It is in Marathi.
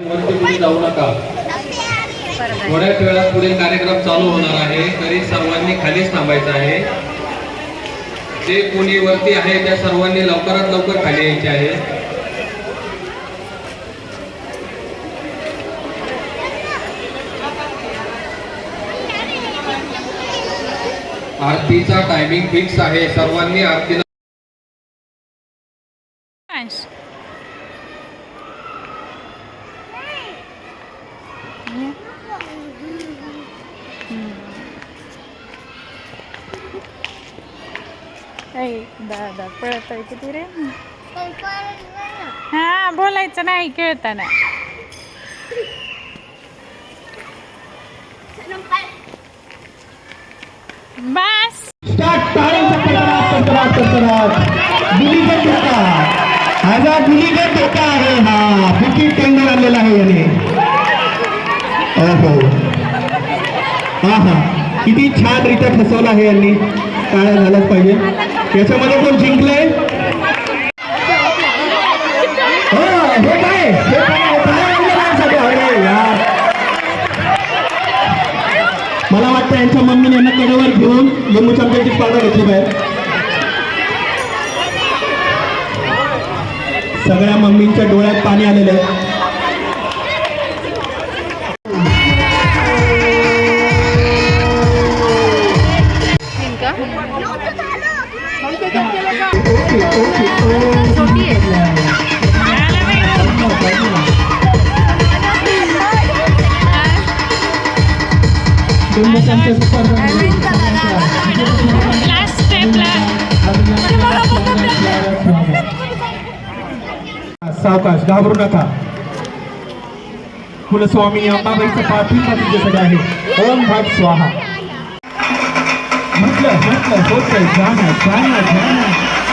जाऊ नका. थोड्याच वेळात पुढील कार्यक्रम चालू होणार आहे. तरी सर्वांनी खालीच थांबायचं आहे. जे कोणी वरती आहे त्या सर्वांनी लवकरात लवकर खाली यायचे आहे. आरतीचा टायमिंग फिक्स आहे. सर्वांनी आरतीला दादा पळत आहे किती रे? हा बोलायचं नाही खेळताना. बस. हा. हा टेंडर आलेला आहे याने. ओहो. हा हा किती छान रित्या फसवलं आहे यांनी. काय झालंच पाहिजे? याच्यामध्ये कोण जिंकलंय? हे काय? हे मला वाटतं यांच्या मम्मीने यांना कडेवर घेऊन लिंबू चमच्याची स्पर्धा घेतली बाहेर. सगळ्या मम्मींच्या डोळ्यात पाणी आलेलं आहे. सावकाश घाबरू नका. कुलस्वामी अंबाबाईचं पाठिंबा तुझ्यासाठी आहे. ओम भाग स्वाहा. म्हटलं म्हटलं होत जाणं जाणं जाणं